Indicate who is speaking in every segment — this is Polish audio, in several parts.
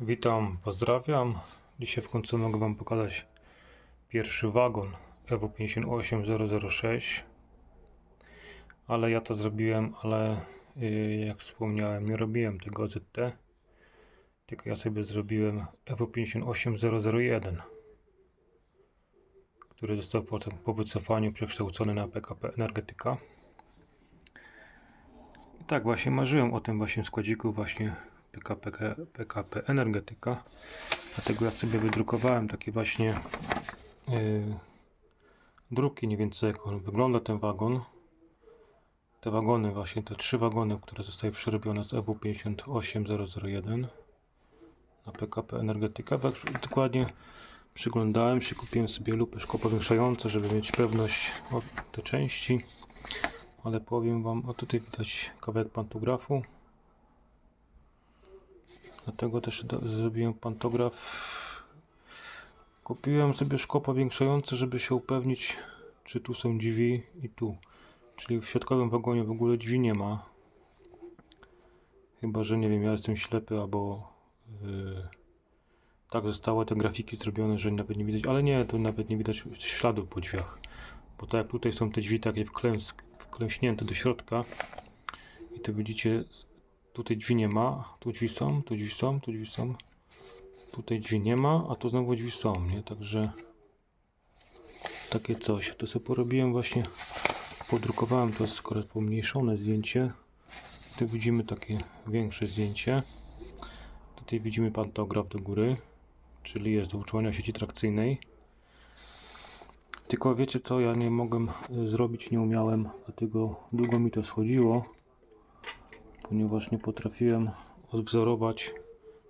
Speaker 1: Witam, pozdrawiam. Dzisiaj w końcu mogę Wam pokazać pierwszy wagon EWO 58006. Ale ja to zrobiłem, ale yy, jak wspomniałem, nie robiłem tego ZT, tylko ja sobie zrobiłem EWO 58001, który został potem po wycofaniu przekształcony na PKP Energetyka. I tak właśnie marzyłem o tym właśnie składziku właśnie PKP, PKP Energetyka. Dlatego ja sobie wydrukowałem takie właśnie yy, druki, mniej więcej jak on wygląda ten wagon. Te wagony właśnie, te trzy wagony, które zostały przerobione z EW 58001 na PKP Energetyka. Tak dokładnie przyglądałem się, kupiłem sobie lupę szkło powiększające, żeby mieć pewność o te części. Ale powiem Wam, o tutaj widać kawałek pantografu. Dlatego też do, zrobiłem pantograf. Kupiłem sobie szkło powiększające, żeby się upewnić, czy tu są drzwi i tu. Czyli w środkowym wagonie w ogóle drzwi nie ma. Chyba, że nie wiem, ja jestem ślepy albo yy, tak zostały te grafiki zrobione, że nawet nie widać. Ale nie, tu nawet nie widać śladów po drzwiach. Bo tak jak tutaj są te drzwi takie wklęs, wklęśnięte do środka. I to widzicie, Tutaj drzwi nie ma, tu drzwi są, tu drzwi są, tu drzwi są. Tutaj drzwi nie ma, a tu znowu drzwi są, nie? Także takie coś. To sobie porobiłem właśnie, podrukowałem to akurat pomniejszone zdjęcie. Tu widzimy takie większe zdjęcie. Tutaj widzimy pantograf do góry, czyli jest do utrzymania sieci trakcyjnej. Tylko wiecie co, ja nie mogłem y, zrobić, nie umiałem, dlatego długo mi to schodziło ponieważ nie potrafiłem odwzorować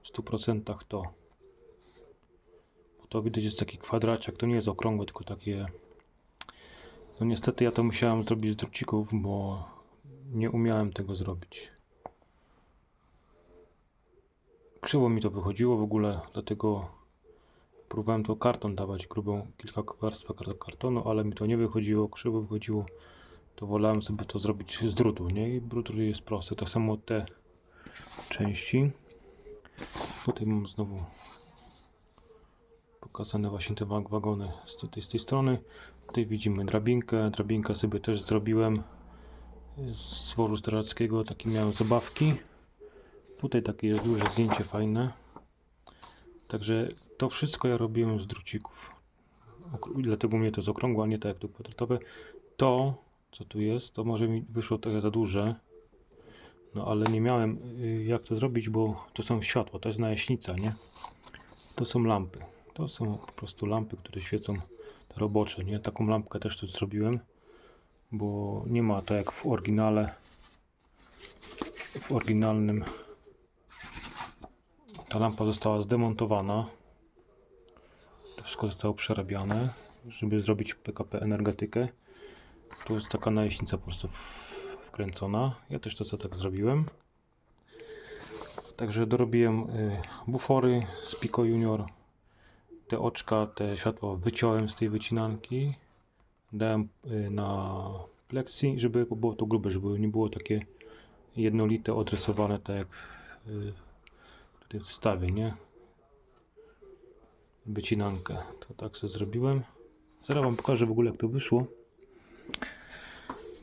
Speaker 1: w 100% to. Bo to widać jest taki kwadraciak, to nie jest okrągłe, tylko takie... No niestety ja to musiałem zrobić z drucików, bo nie umiałem tego zrobić. Krzywo mi to wychodziło w ogóle, dlatego próbowałem to karton dawać, grubą kilka warstw kartonu, ale mi to nie wychodziło, krzywo wychodziło to wolałem sobie to zrobić z drutu, nie? I drut jest prosty. Tak samo te części. Tutaj mam znowu pokazane właśnie te wag wagony z tej, z tej strony. Tutaj widzimy drabinkę. Drabinkę sobie też zrobiłem z woru starackiego. Takie miałem zabawki. Tutaj takie jest duże zdjęcie fajne. Także to wszystko ja robiłem z drucików. Dlatego mnie to jest okrągłe, a nie tak jak tu kwadratowe. To co tu jest, to może mi wyszło trochę za duże. No ale nie miałem y, jak to zrobić, bo to są światła, to jest najaśnica, nie? To są lampy. To są po prostu lampy, które świecą robocze, nie? Taką lampkę też tu zrobiłem, bo nie ma to jak w oryginale. W oryginalnym ta lampa została zdemontowana. To wszystko zostało przerabiane, żeby zrobić PKP energetykę. Tu jest taka najeśnica po prostu wkręcona. Ja też to co tak zrobiłem. Także dorobiłem y, bufory z Pico Junior. Te oczka, te światła wyciąłem z tej wycinanki. Dałem y, na plexi, żeby było to grube, żeby nie było takie jednolite, odrysowane, tak jak y, tutaj w zestawie, nie? Wycinankę. To tak sobie zrobiłem. Zaraz wam pokażę w ogóle jak to wyszło.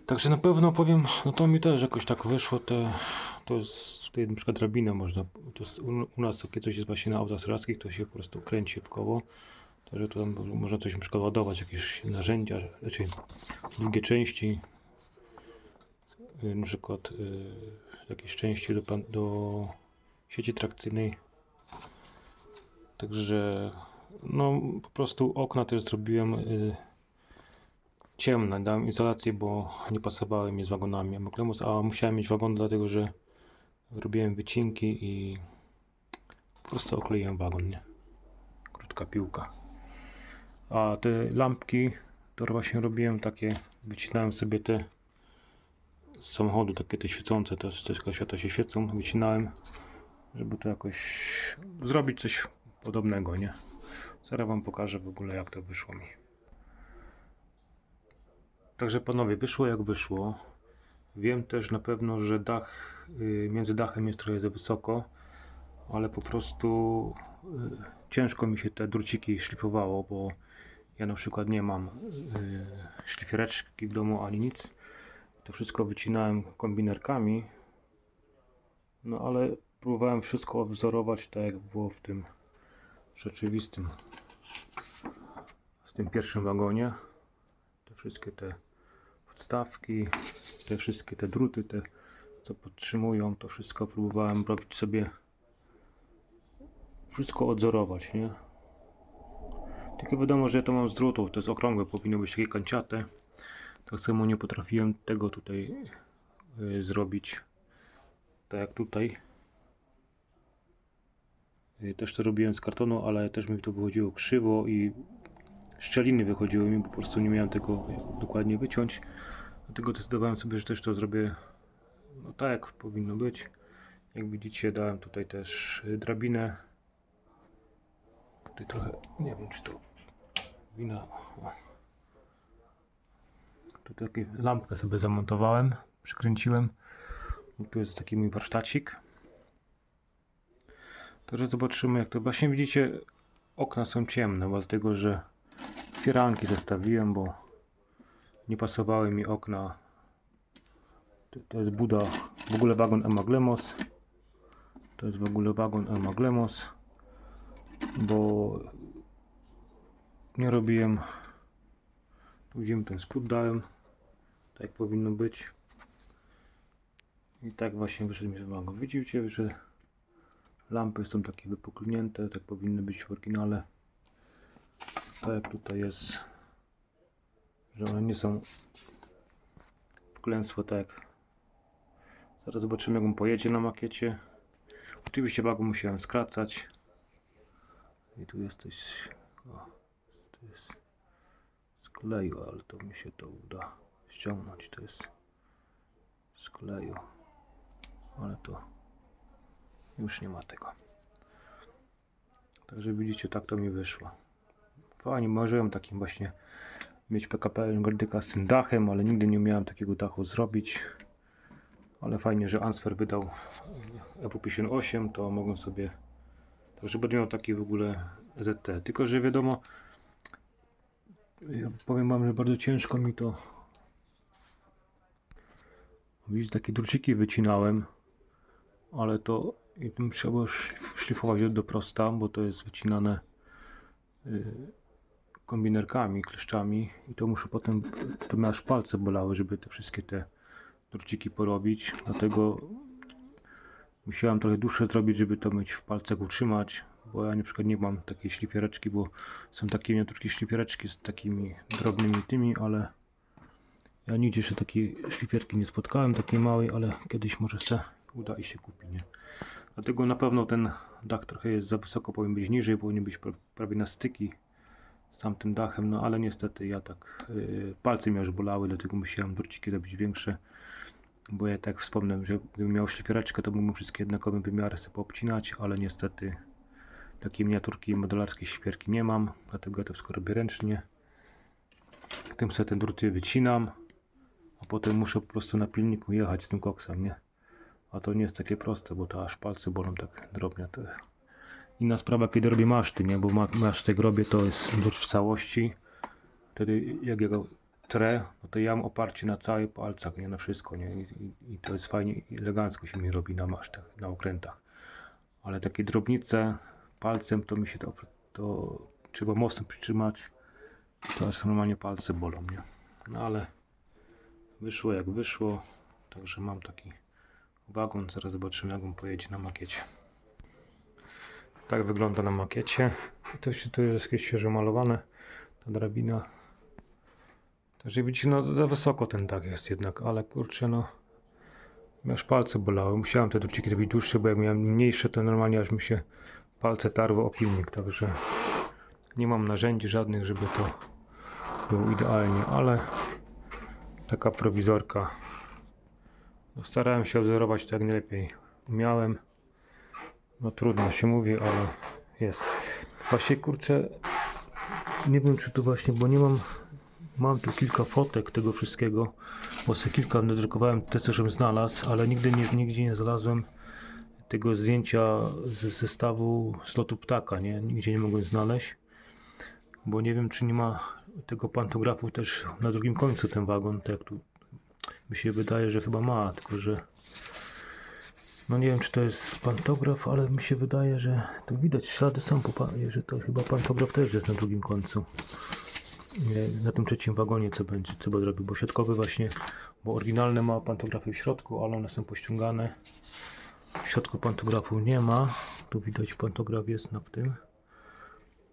Speaker 1: Także na pewno powiem, no to mi też jakoś tak wyszło, te, to jest tutaj na przykład drabinę można, to jest, u, u nas takie coś jest właśnie na autach serackich, to się po prostu kręci koło. Także tu tam można coś na przykład ładować, jakieś narzędzia, znaczy długie części, na przykład y, jakieś części do, do sieci trakcyjnej. Także no po prostu okna też zrobiłem y, ciemne. Dałem izolację, bo nie pasowały mi z wagonami Amoklemus, a musiałem mieć wagon, dlatego że robiłem wycinki i po prostu okleiłem wagon, nie? Krótka piłka. A te lampki, które właśnie robiłem, takie wycinałem sobie te z samochodu, takie te świecące, też wszystko światła się świecą, wycinałem, żeby to jakoś zrobić coś podobnego, nie? Zaraz wam pokażę w ogóle jak to wyszło mi. Także panowie, wyszło jak wyszło. Wiem też na pewno, że dach y, między dachem jest trochę za wysoko, ale po prostu y, ciężko mi się te druciki szlifowało, bo ja na przykład nie mam y, szlifiereczki w domu ani nic. To wszystko wycinałem kombinerkami. No ale próbowałem wszystko odwzorować tak jak było w tym rzeczywistym w tym pierwszym wagonie. Te wszystkie te podstawki, te wszystkie te druty, te co podtrzymują, to wszystko próbowałem robić sobie wszystko odzorować, nie? Tylko wiadomo, że ja to mam z drutów, to jest okrągłe, powinno być takie kanciate. Tak samo nie potrafiłem tego tutaj y, zrobić. Tak jak tutaj. Y, Też to robiłem z kartonu, ale też mi to wychodziło krzywo i szczeliny wychodziły mi, po prostu nie miałem tego dokładnie wyciąć. Dlatego zdecydowałem sobie, że też to zrobię no tak jak powinno być. Jak widzicie dałem tutaj też drabinę. Tutaj trochę, nie wiem czy to wina. o. Tu takie lampkę sobie zamontowałem, przykręciłem. Tu jest taki mój warsztacik. Także zobaczymy jak to. Właśnie widzicie, okna są ciemne, dlatego, że firanki zestawiłem, bo nie pasowały mi okna. To, jest Buda, w ogóle wagon Emaglemos. To jest w ogóle wagon Emaglemos, bo nie robiłem. Tu widzimy ten spód dałem, tak powinno być. I tak właśnie wyszedł mi z wagon. Widzicie, że lampy są takie wypuklnięte, tak powinny być w oryginale. Tak jak tutaj jest, że one nie są wklęsłe tak. Zaraz zobaczymy jak on pojedzie na makiecie. Oczywiście wagon musiałem skracać. I tu jest coś. O, to jest skleju, ale to mi się to uda ściągnąć. To jest skleju. Ale to już nie ma tego. Także widzicie, tak to mi wyszło. Fajnie, marzyłem takim właśnie mieć PKP Gordyka z tym dachem, ale nigdy nie miałem takiego dachu zrobić. Ale fajnie, że Answer wydał EPU58, to mogłem sobie. Także będę miał taki w ogóle ZT. Tylko, że wiadomo, ja powiem Wam, że bardzo ciężko mi to. Widzicie, takie druciki wycinałem, ale to i tym trzeba szlif- szlifować do prosta, bo to jest wycinane y, kombinerkami, kleszczami i to muszę potem, to mnie aż palce bolały, żeby te wszystkie te druciki porobić, dlatego musiałem trochę dłuższe zrobić, żeby to mieć w palcach utrzymać, bo ja na przykład nie mam takiej szlifiereczki, bo są takie miniaturki szlifiereczki z takimi drobnymi tymi, ale ja nigdzie jeszcze takiej szlifierki nie spotkałem, takiej małej, ale kiedyś może se uda i się kupi, nie? Dlatego na pewno ten dach trochę jest za wysoko, powinien być niżej, powinien być pra- prawie na styki z tamtym dachem, no ale niestety ja tak yy, palce mnie już bolały, dlatego musiałem druciki zrobić większe, bo ja tak wspomnę, że gdybym miał szlifiereczkę, to mógłbym wszystkie jednakowe wymiary sobie poobcinać, ale niestety takiej miniaturki modelarskiej świerki nie mam, dlatego ja to wszystko robię ręcznie. Tym sobie te druty wycinam, a potem muszę po prostu na pilniku jechać z tym koksem, nie? A to nie jest takie proste, bo to aż palce bolą tak drobnie. To Inna sprawa, kiedy robię maszty, nie? Bo ma- masztek robię, to jest w całości. Wtedy jak ja go trę, no to ja mam oparcie na całych palcach, nie na wszystko, nie? I, i, I to jest fajnie elegancko się mi robi na masztach, na okrętach. Ale takie drobnice palcem, to mi się to, to trzeba mocno przytrzymać. To normalnie palce bolą, nie? No ale wyszło jak wyszło, także mam taki wagon. Zaraz zobaczymy, jak on pojedzie na makiecie. Tak wygląda na makiecie. To się tu jest jakieś świeżo malowane. Ta drabina. Także widzicie, no za wysoko ten dach jest jednak, ale kurczę, no. Aż palce bolały. Musiałem te druciki zrobić dłuższe, bo jak miałem mniejsze, to normalnie aż mi się palce tarły o pilnik. Także nie mam narzędzi żadnych, żeby to było idealnie, ale taka prowizorka no, starałem się wzorować tak najlepiej umiałem. No trudno się mówi, ale jest. Właśnie kurczę, nie wiem czy tu właśnie, bo nie mam, mam tu kilka fotek tego wszystkiego, bo sobie kilka nadrukowałem te co żebym znalazł, ale nigdy nie, nigdzie nie znalazłem tego zdjęcia z zestawu slotu ptaka, nie? Nigdzie nie mogłem znaleźć, bo nie wiem, czy nie ma tego pantografu też na drugim końcu ten wagon, tak tu mi się wydaje, że chyba ma, tylko że no nie wiem, czy to jest pantograf, ale mi się wydaje, że tu widać ślady są, po pa- że to chyba pantograf też jest na drugim końcu. Na tym trzecim wagonie co będzie, co robił, bo środkowy właśnie, bo oryginalny ma pantografy w środku, ale one są pościągane. W środku pantografu nie ma. Tu widać pantograf jest na tym.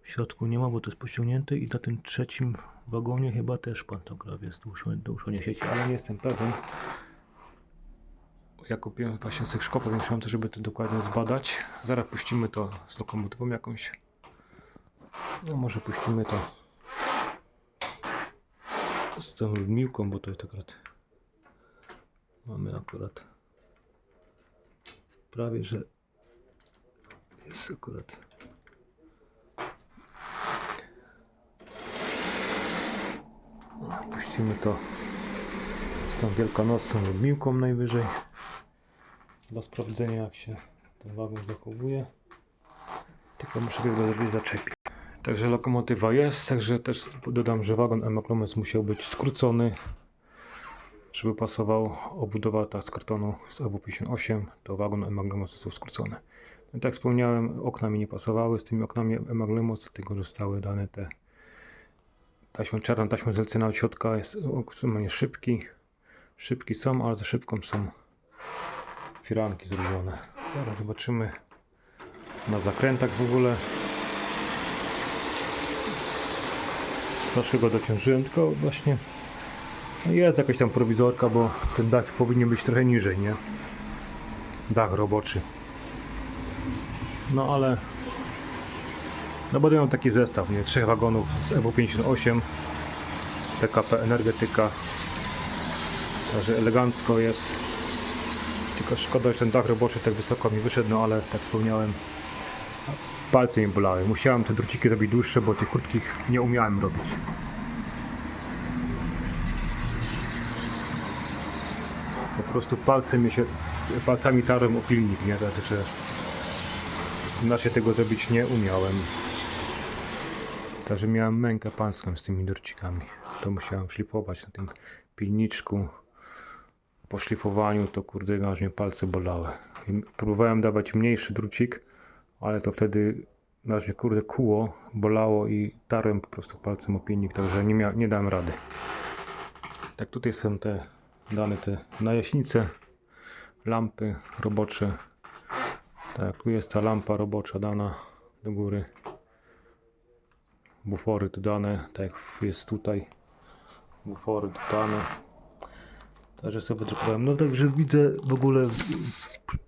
Speaker 1: W środku nie ma, bo to jest pościągnięte i na tym trzecim wagonie chyba też pantograf jest do uszania sieci, ale nie jestem pewien. Ja kupiłem właśnie sobie szkopę większą, żeby to dokładnie zbadać. Zaraz puścimy to z lokomotywą jakąś. No może puścimy to z tą miłką, bo to jest akurat mamy akurat prawie, że jest akurat puścimy to z tą wielkanocną miłką najwyżej dla sprawdzenia jak się ten wagon zachowuje. Tylko muszę go zrobić zaczepić Także lokomotywa jest, także też dodam, że wagon Emaklomes musiał być skrócony, żeby pasował. Obudowa ta z kartonu z EW58, to wagon Emaglemos został skrócony. No, tak jak wspomniałem, okna mi nie pasowały. Z tymi oknami Emaglemos, dlatego zostały dane te taśmą czarną, taśmą zlecenia od środka, jest maksymalnie szybki, szybki są, ale za szybką są firanki zrobione. Teraz zobaczymy na zakrętach w ogóle. Troszkę go dociążyłem, tylko właśnie jest jakaś tam prowizorka, bo ten dach powinien być trochę niżej, nie? Dach roboczy. No ale no bo mam taki zestaw, nie? Trzech wagonów z EW58 PKP Energetyka Także elegancko jest Tylko szkoda, że ten dach roboczy tak wysoko mi wyszedł, no ale tak wspomniałem palce mi bolały. Musiałem te druciki robić dłuższe, bo tych krótkich nie umiałem robić. Po prostu palce mi się, palcami tarłem o pilnik, nie? Znaczy, inaczej tego zrobić nie umiałem. Także miałem mękę pańską z tymi drucikami. To musiałem szlifować na tym pilniczku. Po szlifowaniu to kurde, aż mnie palce bolały. I próbowałem dawać mniejszy drucik, ale to wtedy aż mnie kurde kuło, bolało i tarłem po prostu palcem o pilnik, także nie, mia- nie dałem rady. Tak tutaj są te dane te najaśnice, lampy robocze. Tak, tu jest ta lampa robocza dana do góry. Bufory dodane, tak jak jest tutaj. Bufory dodane. Także sobie wydrukowałem. No także widzę w ogóle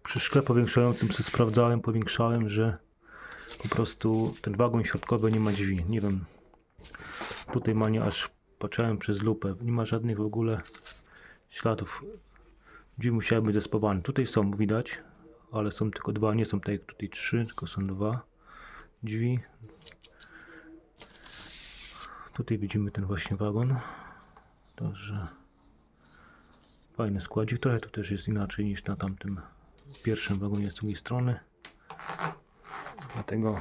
Speaker 1: przy- szkle powiększającym sobie sprawdzałem, powiększałem, że po prostu ten wagon środkowy nie ma drzwi. Nie wiem. Tutaj ma nie aż patrzyłem przez lupę. Nie ma żadnych w ogóle śladów. Drzwi musiały być zespawane. Tutaj są widać, ale są tylko dwa. Nie są tak tutaj trzy, tylko są dwa drzwi. Tutaj widzimy ten właśnie wagon. Także fajny składzik. Trochę to też jest inaczej niż na tamtym pierwszym wagonie z drugiej strony. Dlatego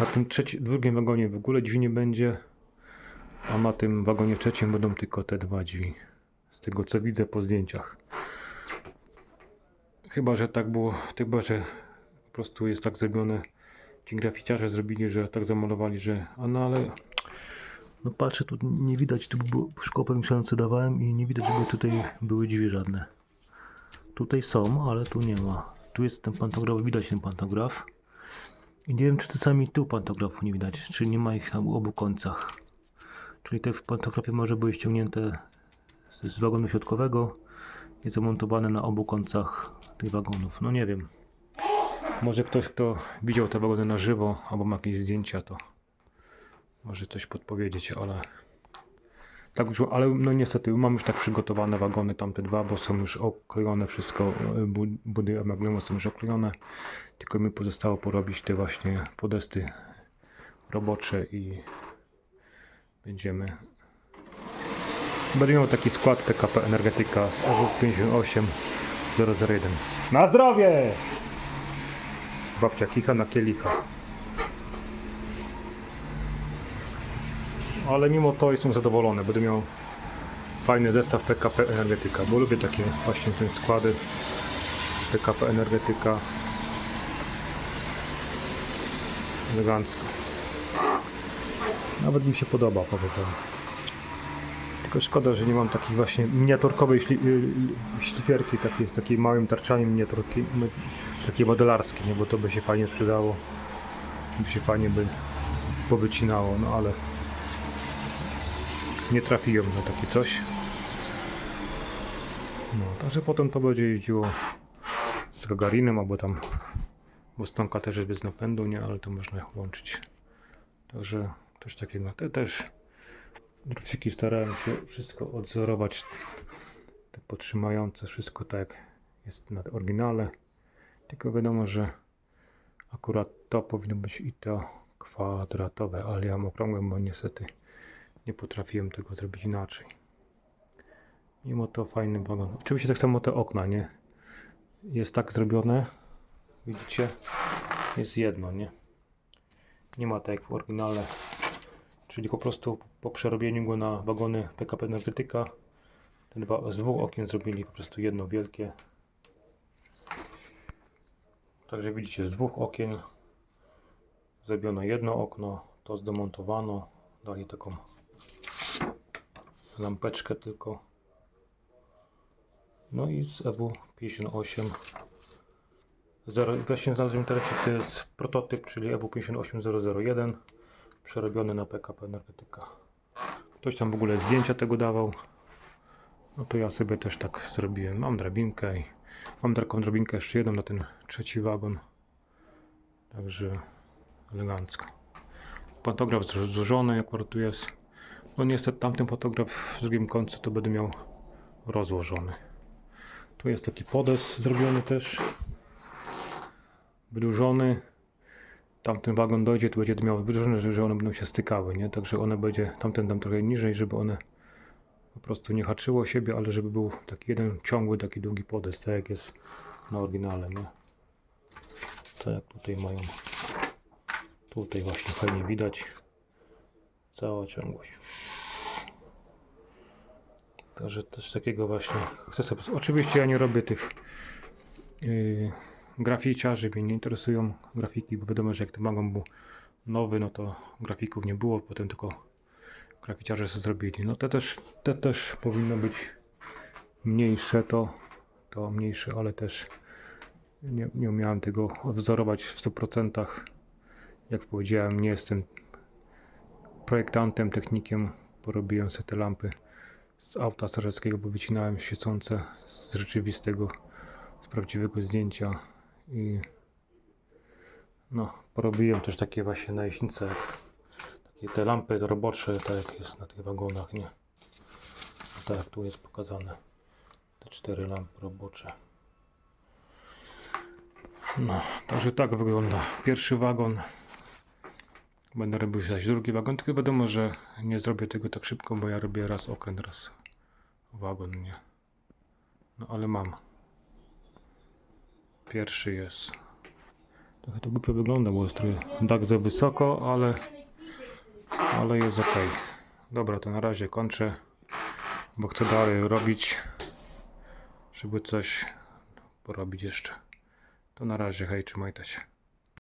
Speaker 1: na tym trzecim, drugim wagonie w ogóle drzwi nie będzie, a na tym wagonie trzecim będą tylko te dwa drzwi. Z tego co widzę po zdjęciach. Chyba, że tak było, chyba, że po prostu jest tak zrobione. Ci graficiarze zrobili, że tak zamalowali, że. A no ale. No patrzę, tu nie widać, tu było szkło powiększające dawałem i nie widać, żeby tutaj były drzwi żadne. Tutaj są, ale tu nie ma. Tu jest ten pantograf, widać ten pantograf. I nie wiem, czy czasami tu pantografu nie widać, czy nie ma ich na obu końcach. Czyli te w pantografie może były ściągnięte z, wagonu środkowego i zamontowane na obu końcach tych wagonów. No nie wiem. Może ktoś, kto widział te wagony na żywo, albo ma jakieś zdjęcia, to może coś podpowiedzieć, ale tak już, ale no niestety mam już tak przygotowane wagony, tamte dwa, bo są już oklejone wszystko, e, bu- budy Emaglemo są już oklejone, tylko mi pozostało porobić te właśnie podesty robocze i będziemy Będę miał taki skład PKP Energetyka z AW58 001. Na zdrowie! Babcia kicha na kielicha. Ale mimo to jestem zadowolony. Będę miał fajny zestaw PKP Energetyka, bo lubię takie właśnie te składy PKP Energetyka. Elegancko. Nawet mi się podoba, powiem. Tylko szkoda, że nie mam takiej właśnie miniaturkowej szli, y, y, szlifierki, takiej, z takiej małym tarczami miniaturki, no, takie modelarskie, nie? bo to by się fajnie sprzedało, by się fajnie by powycinało, no ale nie trafiłem na takie coś. No, także potem to będzie jeździło z Gagarinem albo tam, bo stonka też jest bez napędu, nie, ale to można łączyć. Także coś takiego. Te też druciki starałem się wszystko odzorować. Te podtrzymające, wszystko tak jest na oryginale. Tylko wiadomo, że akurat to powinno być i to kwadratowe, ale ja mam okrągłe, bo niestety nie potrafiłem tego zrobić inaczej. Mimo to fajny wagon. Oczywiście tak samo te okna, nie? Jest tak zrobione. Widzicie? Jest jedno, nie? Nie ma tak jak w oryginale. Czyli po prostu po przerobieniu go na wagony PKP Energetyka te dwa, z dwóch okien zrobili po prostu jedno wielkie. Także widzicie, z dwóch okien zrobiono jedno okno, to zdemontowano, dali taką lampeczkę tylko. No i z EW 58 Zero, właśnie znalazłem teraz, to jest prototyp, czyli EW 58001 przerobiony na PKP Energetyka. Ktoś tam w ogóle zdjęcia tego dawał. No to ja sobie też tak zrobiłem. Mam drabinkę i mam taką drabinkę jeszcze jedną na ten trzeci wagon. Także elegancko. Zło- złożony akurat tu jest. No niestety tamten fotograf w drugim końcu to będę miał rozłożony. Tu jest taki podes zrobiony też. Wydłużony. Tamten wagon dojdzie, tu będzie miał wydłużone, że, one będą się stykały, nie? Także one będzie, tamten tam trochę niżej, żeby one po prostu nie haczyło siebie, ale żeby był taki jeden ciągły, taki długi podes, tak jak jest na oryginale, nie? Tak jak tutaj mają. Tutaj właśnie fajnie widać. Cała ciągłość. Także też takiego właśnie chcę sobie. Oczywiście ja nie robię tych yy, graficiarzy, mnie nie interesują grafiki, bo wiadomo, że jak ten wagon był nowy, no to grafików nie było, potem tylko graficiarze sobie zrobili. No te też, te też powinno być mniejsze to, to mniejsze, ale też nie, nie umiałem tego wzorować w 100%. Jak powiedziałem, nie jestem projektantem, technikiem. Porobiłem sobie te lampy z auta strażackiego, bo wycinałem świecące z rzeczywistego, z prawdziwego zdjęcia i no, porobiłem też takie właśnie najśnice, jak takie te lampy robocze, tak jak jest na tych wagonach, nie? Tak jak tu jest pokazane. Te cztery lampy robocze. No, także tak wygląda pierwszy wagon. Będę robił zaś drugi wagon, tylko wiadomo, że nie zrobię tego tak szybko, bo ja robię raz okręt, raz wagon, nie? No ale mam. Pierwszy jest. Trochę to głupio wygląda, bo jest dach za wysoko, ale, ale jest ok. Dobra, to na razie kończę, bo chcę dalej robić, żeby coś porobić jeszcze. To na razie, hej, trzymajcie się.